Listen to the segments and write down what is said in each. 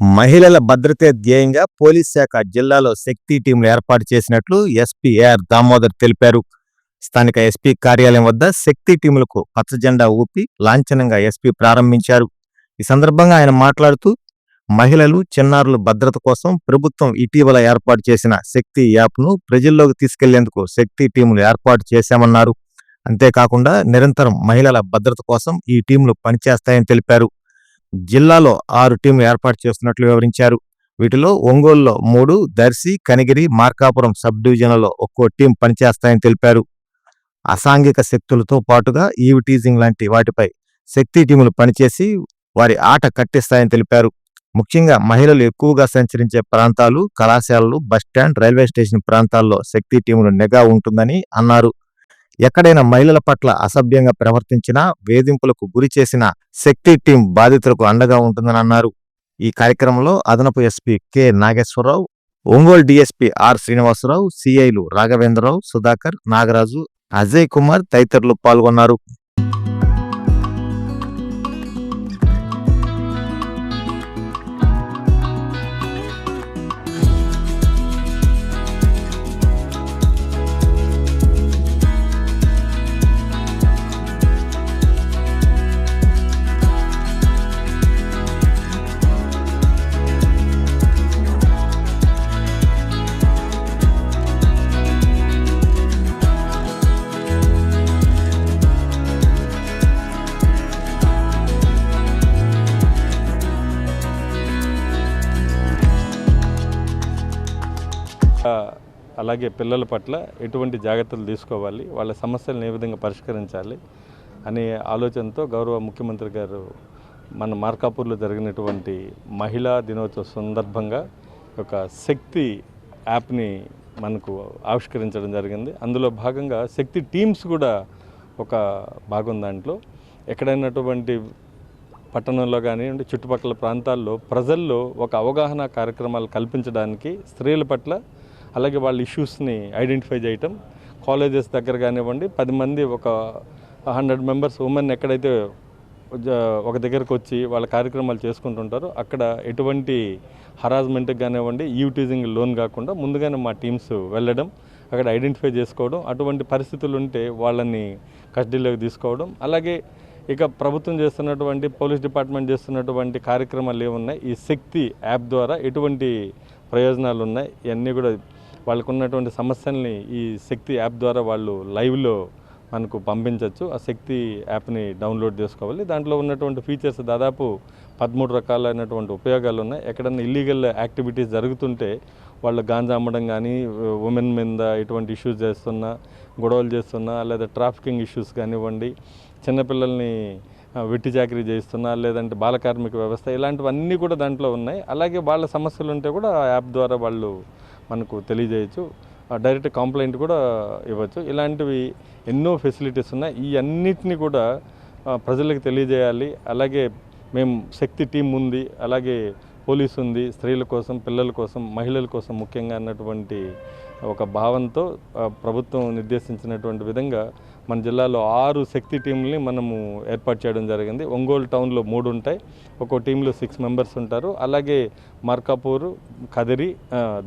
మహిళల భద్రతే ధ్యేయంగా పోలీస్ శాఖ జిల్లాలో శక్తి టీంలు ఏర్పాటు చేసినట్లు ఎస్పీ ఏఆర్ దామోదర్ తెలిపారు. స్థానిక ఎస్పీ కార్యాలయం వద్ద శక్తి టీములకు పచ్చజెండా ఊపి లాంఛనంగా ఎస్పీ ప్రారంభించారు. ఈ సందర్భంగా ఆయన మాట్లాడుతూ మహిళలు చిన్నారుల భద్రత కోసం ప్రభుత్వం ఇటీవల ఏర్పాటు చేసిన శక్తి యాప్ను ప్రజల్లోకి తీసుకెళ్ళేందుకు శక్తి టీములు ఏర్పాటు చేశామన్నారు. అంతేకాకుండా నిరంతరం మహిళల భద్రత కోసం ఈ టీంలు పనిచేస్తాయని తెలిపారు. జిల్లాలో ఆరు టీంలు ఏర్పాటు చేస్తున్నట్లు వివరించారు. వీటిలో ఒంగోలులో మూడు దర్శి కనిగిరి మార్కాపురం సబ్ డివిజన్లలో ఒక్కో టీం పనిచేస్తాయని తెలిపారు. అసాంఘిక శక్తులతో పాటుగా ఈవ్ టీజింగ్ లాంటి వాటిపై శక్తి టీములు పనిచేసి వారి ఆట కట్టిస్తాయని తెలిపారు. ముఖ్యంగా మహిళలు ఎక్కువగా సంచరించే ప్రాంతాలు కళాశాలలు బస్టాండ్ రైల్వే స్టేషన్ ప్రాంతాల్లో శక్తి టీములు నిఘా ఉంటుందని అన్నారు. ఎక్కడైనా మహిళల పట్ల అసభ్యంగా ప్రవర్తించినా వేధింపులకు గురి చేసిన శక్తి టీం బాధితులకు అండగా ఉంటుందని అన్నారు. ఈ కార్యక్రమంలో అదనపు SP K. Nageswararao Ongole DSP R. Srinivasarao సిఐలు Raghavendra Rao Sudhakar Nagaraju Ajay Kumar తదితరులు పాల్గొన్నారు. అలాగే పిల్లల పట్ల ఎటువంటి జాగ్రత్తలు తీసుకోవాలి వాళ్ళ సమస్యలను ఏ విధంగా పరిష్కరించాలి అనే ఆలోచనతో గౌరవ ముఖ్యమంత్రి గారు మన మార్కాపూర్లో జరిగినటువంటి మహిళా దినోత్సవ సందర్భంగా ఒక శక్తి యాప్ని మనకు ఆవిష్కరించడం జరిగింది. అందులో భాగంగా శక్తి టీమ్స్ కూడా ఒక భాగం దాంట్లో. ఎక్కడైనటువంటి పట్టణంలో కానివ్వండి చుట్టుపక్కల ప్రాంతాల్లో ప్రజల్లో ఒక అవగాహన కార్యక్రమాలు కల్పించడానికి స్త్రీల పట్ల అలాగే వాళ్ళ ఇష్యూస్ని ఐడెంటిఫై చేయటం కాలేజెస్ దగ్గర కానివ్వండి పది మంది ఒక హండ్రెడ్ మెంబర్స్ ఉమెన్ ఎక్కడైతే ఒక దగ్గరకు వచ్చి వాళ్ళ కార్యక్రమాలు చేసుకుంటుంటారో అక్కడ ఎటువంటి హరాస్మెంట్కి కానివ్వండి యూటీజింగ్ లోన్ కాకుండా ముందుగానే మా టీమ్స్ వెళ్ళడం అక్కడ ఐడెంటిఫై చేసుకోవడం అటువంటి పరిస్థితులు ఉంటే వాళ్ళని కస్టడీలోకి తీసుకోవడం అలాగే ఇక ప్రభుత్వం చేస్తున్నటువంటి పోలీస్ డిపార్ట్మెంట్ చేస్తున్నటువంటి కార్యక్రమాలు ఏమున్నాయి ఈ శక్తి యాప్ ద్వారా ఎటువంటి ప్రయోజనాలు ఉన్నాయి ఇవన్నీ కూడా వాళ్ళకు ఉన్నటువంటి సమస్యల్ని ఈ శక్తి యాప్ ద్వారా వాళ్ళు లైవ్లో మనకు పంపించవచ్చు ఆ శక్తి యాప్ని డౌన్లోడ్ చేసుకోవాలి. దాంట్లో ఉన్నటువంటి ఫీచర్స్ దాదాపు పదమూడు రకాలైనటువంటి ఉపయోగాలు ఉన్నాయి. ఎక్కడన్నా ఇల్లీగల్ యాక్టివిటీస్ జరుగుతుంటే వాళ్ళు గాంజా అమ్మడం కానీ ఉమెన్ మీద ఇటువంటి ఇష్యూస్ చేస్తున్నా గొడవలు చేస్తున్నా లేదా ట్రాఫికింగ్ ఇష్యూస్ కానివ్వండి చిన్నపిల్లల్ని వెట్టి చాకరీ చేస్తున్నా లేదంటే బాల కార్మిక వ్యవస్థ ఇలాంటివన్నీ కూడా దాంట్లో ఉన్నాయి. అలాగే వాళ్ళ సమస్యలు ఉంటే కూడా ఆ యాప్ ద్వారా వాళ్ళు మనకు తెలియజేయచ్చు. డైరెక్ట్ కంప్లైంట్ కూడా ఇవ్వచ్చు. ఇలాంటివి ఎన్నో ఫెసిలిటీస్ ఉన్నాయి. ఈ అన్నిటిని కూడా ప్రజలకు తెలియజేయాలి. అలాగే మేము శక్తి టీం ఉంది. అలాగే పోలీస్ ఉంది స్త్రీల కోసం పిల్లల కోసం మహిళల కోసం ముఖ్యంగా అన్నటువంటి ఒక భావంతో ప్రభుత్వం నిర్దేశించినటువంటి విధంగా మన జిల్లాలో ఆరు శక్తి టీంని మనము ఏర్పాటు చేయడం జరిగింది. ఒంగోలు టౌన్లో మూడు ఉంటాయి. ఒక్కో టీంలో సిక్స్ మెంబర్స్ ఉంటారు. అలాగే మార్కాపూర్ కదిరి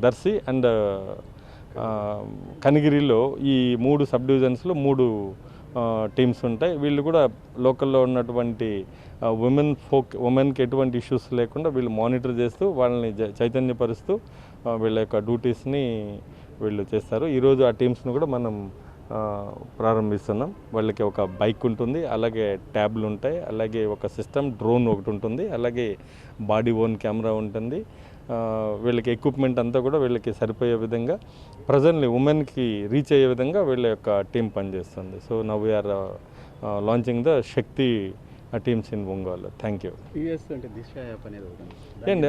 దర్శి అండ్ కనిగిరిలో ఈ మూడు సబ్ డివిజన్స్లో మూడు టీమ్స్ ఉంటాయి. వీళ్ళు కూడా లోకల్లో ఉన్నటువంటి ఉమెన్ ఫోక్ ఉమెన్కి ఎటువంటి ఇష్యూస్ లేకుండా వీళ్ళు మానిటర్ చేస్తూ వాళ్ళని చైతన్యపరుస్తూ వీళ్ళ యొక్క డ్యూటీస్ని వీళ్ళు చేస్తారు. ఈరోజు ఆ టీమ్స్ను కూడా మనం ప్రారంభిస్తున్నాం. వాళ్ళకి ఒక బైక్ ఉంటుంది అలాగే ట్యాబ్లు ఉంటాయి అలాగే ఒక సిస్టమ్ డ్రోన్ ఒకటి ఉంటుంది అలాగే బాడీ ఓన్ కెమెరా ఉంటుంది. వీళ్ళకి ఎక్విప్మెంట్ అంతా కూడా వీళ్ళకి సరిపోయే విధంగా ప్రజల్ని ఉమెన్కి రీచ్ అయ్యే విధంగా వీళ్ళ యొక్క టీం పనిచేస్తుంది. So now we're launching the Shakti teams in Ongole. Thank you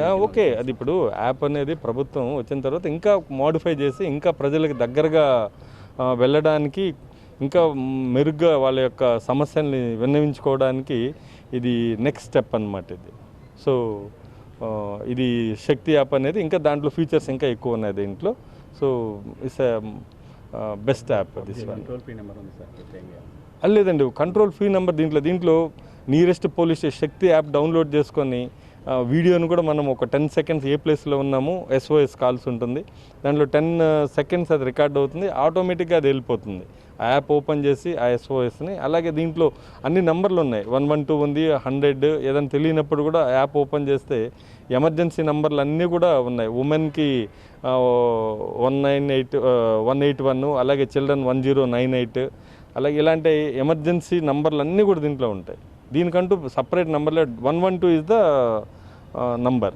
ah, okay అది ఇప్పుడు యాప్ అనేది ప్రభుత్వం వచ్చిన తర్వాత ఇంకా మోడిఫై చేసి ఇంకా ప్రజలకు దగ్గరగా ఆ, వెళ్ళడానికి ఇంకా మెరుగ్గా వాళ్ళ యొక్క సమస్యల్ని విన్నవించుకోవడానికి ఇది నెక్స్ట్ స్టెప్ అన్నమాట ఇది. సో ఆ, ఇది శక్తి యాప్ అనేది ఇంకా దాంట్లో ఫీచర్స్ ఇంకా ఎక్కువ ఉన్నాయి దీంట్లో. So it's best app this one control free number ఉంది సార్ లేదండి కంట్రోల్ ఫ్రీ నెంబర్ దీంట్లో దీంట్లో nearest police station Shakti app download చేసుకొని వీడియోను కూడా మనం ఒక టెన్ సెకండ్స్ ఏ ప్లేస్లో ఉన్నాము ఎస్ఓఎస్ కాల్స్ ఉంటుంది. దాంట్లో టెన్ సెకండ్స్ అది రికార్డ్ అవుతుంది ఆటోమేటిక్గా అది వెళ్ళిపోతుంది. ఆ యాప్ ఓపెన్ చేసి ఆ ఎస్ఓఎస్ని అలాగే దీంట్లో అన్ని నెంబర్లు ఉన్నాయి. వన్ వన్ టూ ఉంది హండ్రెడ్ ఏదైనా తెలియనప్పుడు కూడా ఆ యాప్ ఓపెన్ చేస్తే ఎమర్జెన్సీ నెంబర్లు అన్నీ కూడా ఉన్నాయి. ఉమెన్కి one nine eight one eight one అలాగే children one zero nine eight అలాగే ఇలాంటి ఎమర్జెన్సీ నంబర్లు అన్నీ కూడా దీంట్లో ఉంటాయి. దీనికంటూ సపరేట్ నంబర్లో one one two is the number.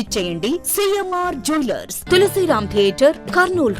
విచ్చేయండి CMR jewellers. Tulasiram theatre Kurnool road.